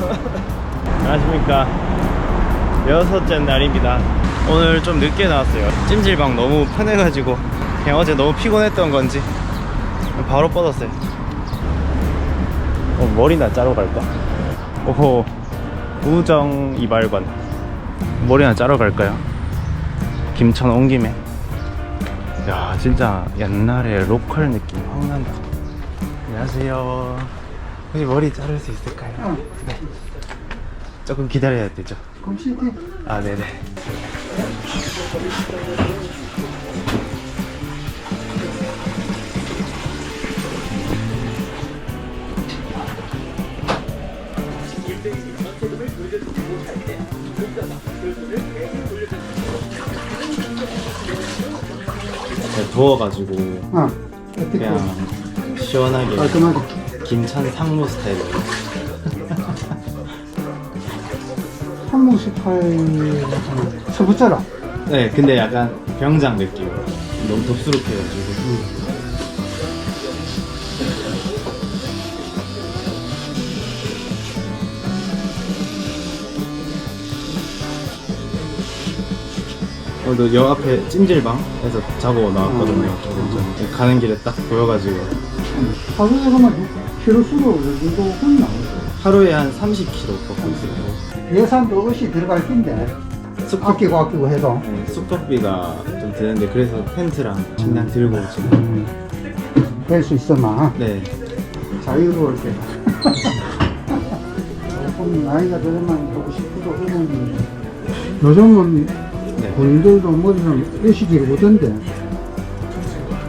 안녕하십니까. 여섯째 날입니다. 오늘 좀 늦게 나왔어요. 찜질방 너무 편해가지고 그냥 어제 너무 피곤했던 건지 바로 뻗었어요. 어, 머리나 자러 갈까? 오호. 우정 이발관. 머리나 자러 갈까요? 김천 온 김에. 야 진짜 옛날에 로컬 느낌. 확 난다. 안녕하세요 혹시 머리 자를 수 있을까요? 네. 조금 기다려야 되죠? 아 네네. 더워가지고 아, 어떻게 그냥 시원하게. 깔끔하게 김천 상무 스타일로 한국 스타일. 서부자라. 네 근데 약간 병장 느낌. 너무 덥수룩해가지고 오늘도 여 앞에 찜질방에서 자고 나왔거든요. 전에 가는 길에 딱 보여가지고. 하루에 그러면 키로 수로 어느 정도 혼나 하루에 한 30kg 걷고 있어요 예산도 없이 들어갈 텐데 숙, 아끼고 아끼고 해도 네, 숙박비가 좀 드는데 그래서 텐트랑 침낭 들고 지금. 될 수 있어마 네. 자유로울 때 조금 나이가 들으면 보고 싶어도 그러면 요즘은 네. 군인들도 머리는 일시기를 보던데.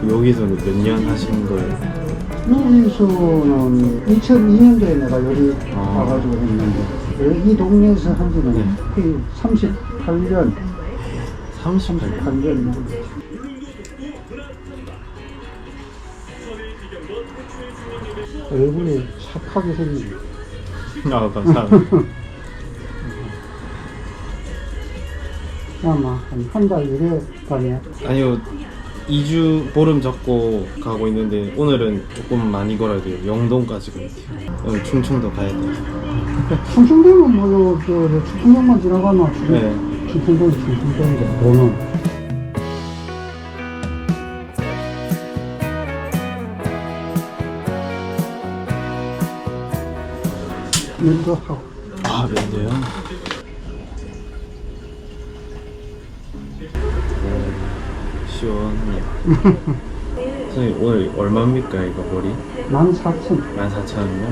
여기서는 몇년 하신 거예요? 여기서는 2002년도에 내가 여기 아. 와가지고 했는데 여기 동네에서 한 지는 네. 거의 38년. 38년 38년. 얼굴이 착하게 생긴 아 감사합니다. 아마 한달 일해 다녀 아니요 2주 보름 잡고 가고 있는데 오늘은 조금 많이 걸어야 돼요. 영동까지 가야 돼요. 오늘 충청도 가야 돼요. 충청도는 뭐요? 저 충청도만 지나가면 충- 네. 충청도는 충청도인데 도는 면도하고. 아 면도요? 시원하네요 선생님 오늘 얼마입니까 이거 머리? 14,000 14,000원이요?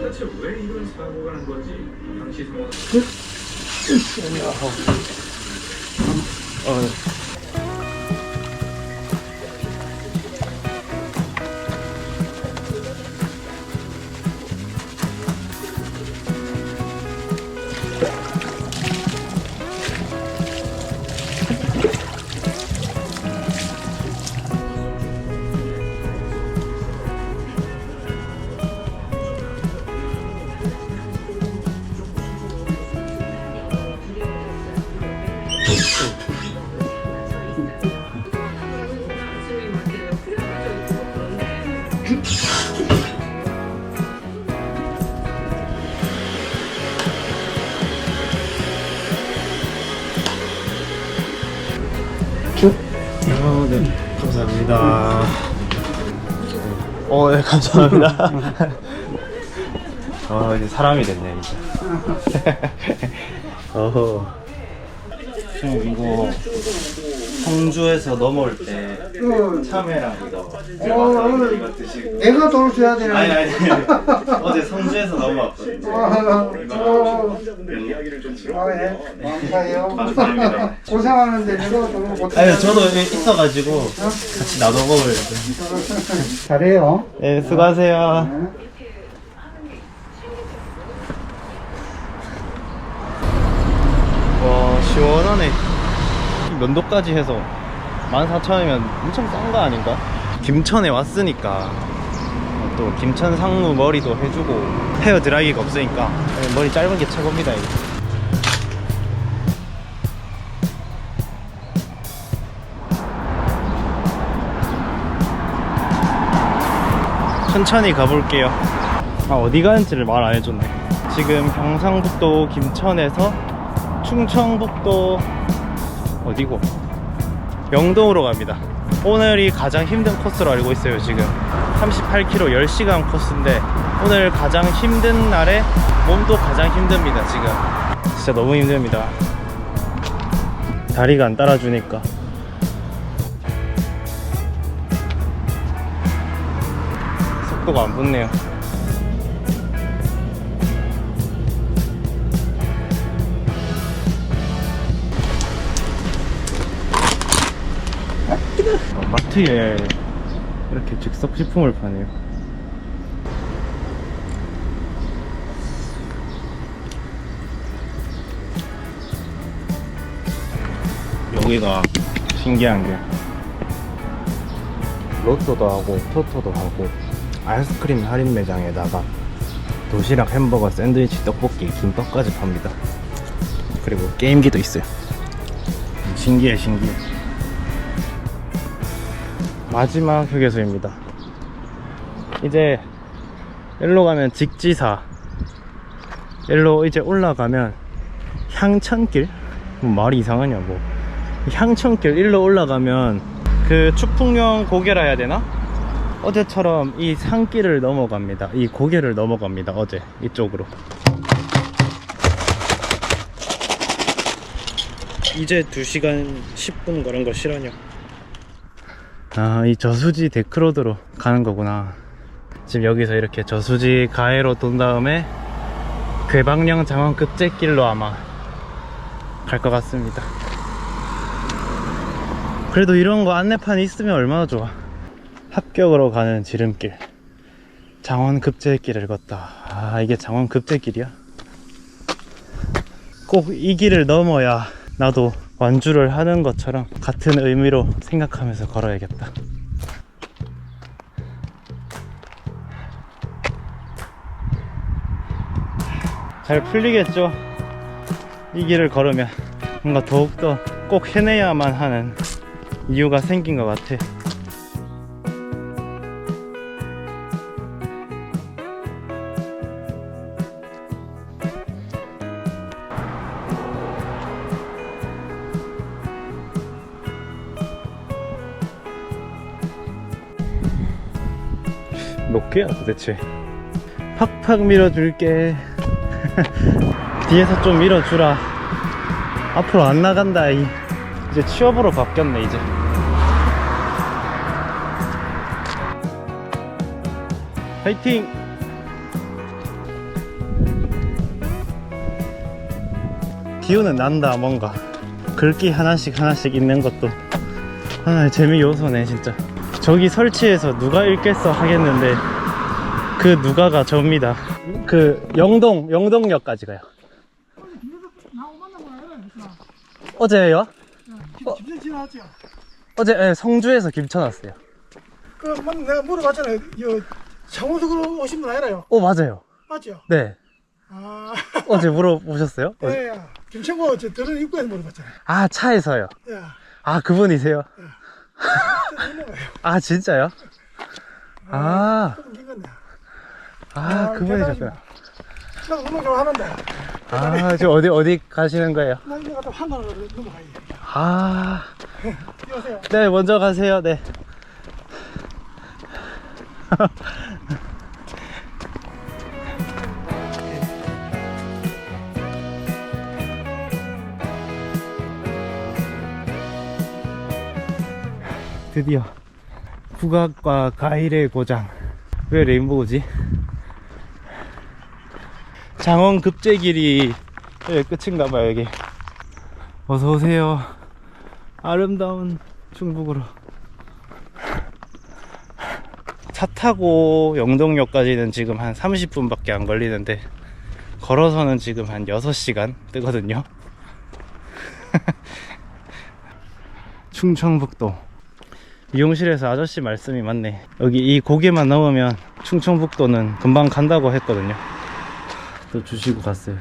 대체 왜 이런 사고가 난 건지? 당시 상황. 어, 저 감사합니다. 어, 이제 사람이 됐네, 이제. 어허. 형, 이거, 성주에서 넘어올 때, 참외랑 이거, 어, 이거 드시고. 내가 돈을 줘야 되나? 아니, 아니, 아니. 어제 성주에서 넘어왔거든요. 어, 어, 이야기를 좀 들어 아, 예. 감사해요. 감사합니다. 고생하는데 내가 돈을 못 아니, 저도 있어가지고, 같이 나눠 먹으려고. 잘해요. 네, 수고하세요. 네. 와 시원하네 이 면도까지 해서 14,000원이면 엄청 싼 거 아닌가? 김천에 왔으니까 또 김천 상무 머리도 해주고 헤어 드라이기가 없으니까 머리 짧은 게 최고입니다 이거. 천천히 가볼게요. 아, 어디 가는지를 말 안 해줬네. 지금 경상북도 김천에서 충청북도 어디고? 영동으로 갑니다. 오늘이 가장 힘든 코스로 알고 있어요, 지금. 38km 10시간 코스인데, 오늘 가장 힘든 날에 몸도 가장 힘듭니다, 지금. 진짜 너무 힘듭니다. 다리가 안 따라주니까. 속도가 안 붙네요. 마트에 이렇게 즉석 식품을 파네요. 여기가 신기한 게. 로또도 하고 토토도 하고 아이스크림 할인 매장에다가 도시락 햄버거 샌드위치 떡볶이 김밥까지 팝니다. 그리고 게임기도 있어요. 신기해 신기해 마지막 휴게소입니다 이제 일로 가면 직지사 일로 이제 올라가면 향천길 뭐 말이 이상하냐고 향천길 일로 올라가면 그 추풍령 고개라 해야 되나? 어제처럼 이 산길을 넘어갑니다. 이 고개를 넘어갑니다. 어제 이쪽으로. 이제 2시간 10분 걸은 거 실화냐? 아, 이 저수지 데크로드로 가는 거구나. 지금 여기서 이렇게 저수지 가해로 돈 다음에 괴방령 장원 급제길로 아마 갈 것 같습니다. 그래도 이런 거 안내판이 있으면 얼마나 좋아. 합격으로 가는 지름길. 장원 급제길을 걷다. 아, 이게 장원 급제길이야? 꼭 이 길을 넘어야 나도 완주를 하는 것처럼 같은 의미로 생각하면서 걸어야겠다. 잘 풀리겠죠? 이 길을 걸으면 뭔가 더욱더 꼭 해내야만 하는 이유가 생긴 것 같아. 몇 개야 도대체? 팍팍 밀어줄게. 뒤에서 좀 밀어주라. 앞으로 안 나간다. 이. 이제 취업으로 바뀌었네 이제. 파이팅! 기운은 난다 뭔가 글귀 하나씩 하나씩 읽는 것도 하나의 재미 요소네 진짜 저기 설치해서 누가 읽겠어 하겠는데 그 누가가 접니다 그 영동 영동역까지 가요 어제요? 집에 지나왔죠? 어제 예, 성주에서 김천 왔어요 그, 뭐, 내가 물어봤잖아요. 여, 창원석으로 오신 분 아니라요? 오 맞아요 맞죠? 네 아, 어제 물어보셨어요? 어제. 예, 예. 김천고 저 들은 입구에서 물어봤잖아요. 아 차에서요 예. 아 그분이세요? 저. 아 진짜요? 아. 아 아, 그분이 셨구나 나도 너무 좋아하는데. 아 지금 어디 어디 가시는 거예요? 나 이거 갖다 한강으로 넘어가야 아 뛰어세요. 네, 먼저 가세요. 네. 드디어 국악과 가일의 고장. 왜 레인보우지? 장원 급제길이 끝인가봐요, 여기. 어서오세요. 아름다운 충북으로 차 타고 영동역까지는 지금 한 30분 밖에 안 걸리는데 걸어서는 지금 한 6시간 뜨거든요 충청북도 미용실에서 아저씨 말씀이 맞네. 여기 이 고개만 넘으면 충청북도는 금방 간다고 했거든요. 또 주시고 갔어요.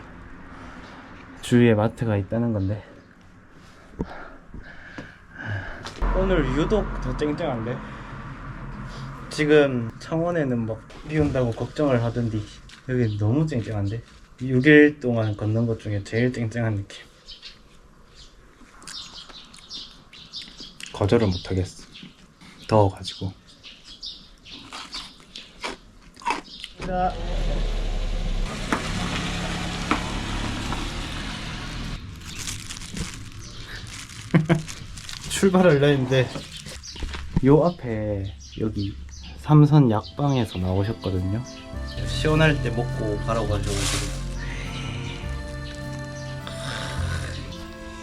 주위에 마트가 있다는 건데. 오늘 유독 더 쨍쨍한데? 지금 창원에는 막 비 온다고 걱정을 하던데 여기 너무 쨍쨍한데? 6일 동안 걷는 것 중에 제일 쨍쨍한 느낌. 거절을 못하겠어 더워가지고 자. 출발을 했는데 요 앞에 여기 삼선 약방에서 나오셨거든요 시원할 때 먹고 가라고 하셔가지고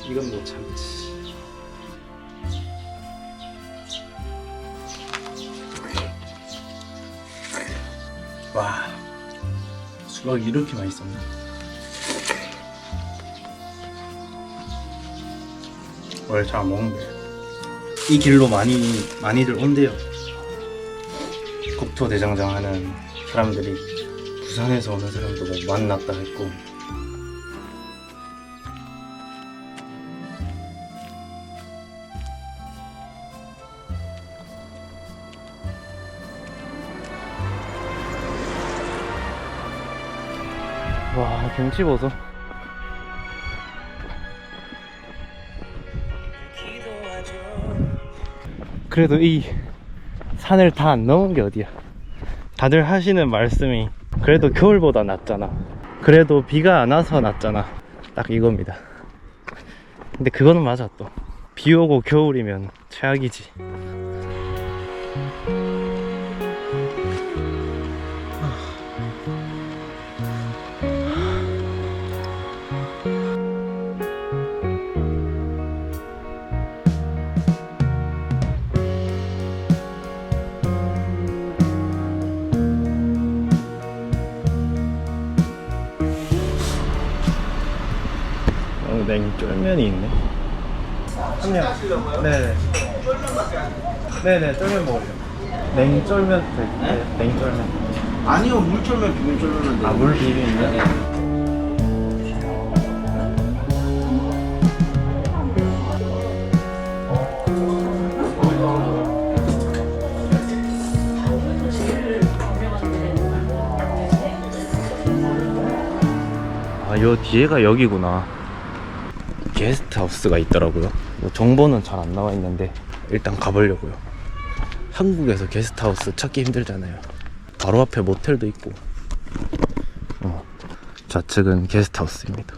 이건 못 참지 와 수박이 이렇게 맛있었나? 원래 잘 안 먹는데. 이 길로 많이 많이들 온대요. 국토대장정 하는 사람들이 부산에서 오는 사람도 뭐 만났다 했고 와 경치 보소 그래도 이 산을 다 안 넘은 게 어디야? 다들 하시는 말씀이 그래도 겨울보다 낫잖아. 그래도 비가 안 와서 낫잖아. 딱 이겁니다. 근데 그거는 맞아 또. 비 오고 겨울이면 최악이지 어, 냉쫄면이 있네. 한명 네네. 네네, 쫄면 먹으려. 냉쫄면 네, 냉쫄면. 아니요 물쫄면 비빔쫄면은 아, 물 비빔면? 아, 요 뒤에가 여기구나. 게스트 하우스가 있더라고요. 뭐 정보는 잘 안 나와 있는데 일단 가보려고요. 한국에서 게스트 하우스 찾기 힘들잖아요. 바로 앞에 모텔도 있고. 어, 좌측은 게스트 하우스입니다.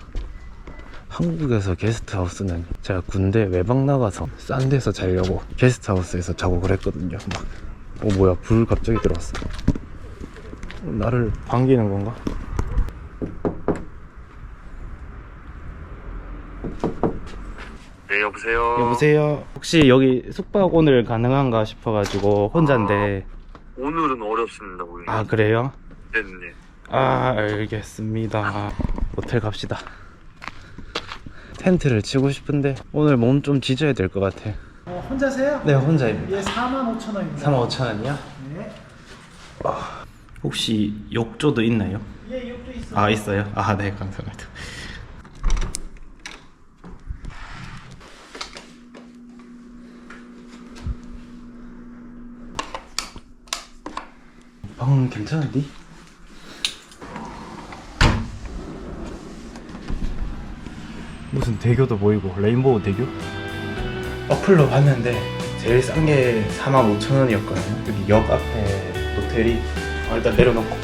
한국에서 게스트 하우스는 제가 군대 외박 나가서 싼 데서 자려고 게스트 하우스에서 자고 그랬거든요. 막, 어 뭐야 불 갑자기 들어왔어. 나를 반기는 건가? 네 여보세요. 여보세요. 혹시 여기 숙박 오늘 가능한가 싶어가지고 혼자인데. 오늘은 어렵습니다 고객님. 아 그래요? 네네. 아 알겠습니다. 모텔 갑시다. 텐트를 치고 싶은데 오늘 몸 좀 지져야 될 것 같아. 어, 혼자세요? 네 혼자입니다. 예 4만 5천 원입니다 3만 5천 원이야? 네. 혹시 욕조도 있나요? 예 이것도 있어요 아 있어요? 아 네 감사합니다. 방 괜찮은데? 무슨 대교도 보이고 레인보우 대교? 어플로 봤는데 제일 싼 게 45,000원이었거든요 여기 역 앞에 호텔이 아, 일단 내려놓고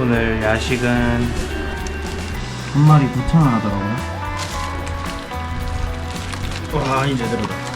오늘 야식은 한 마리 9,000원 하더라고요 와 이제 들어다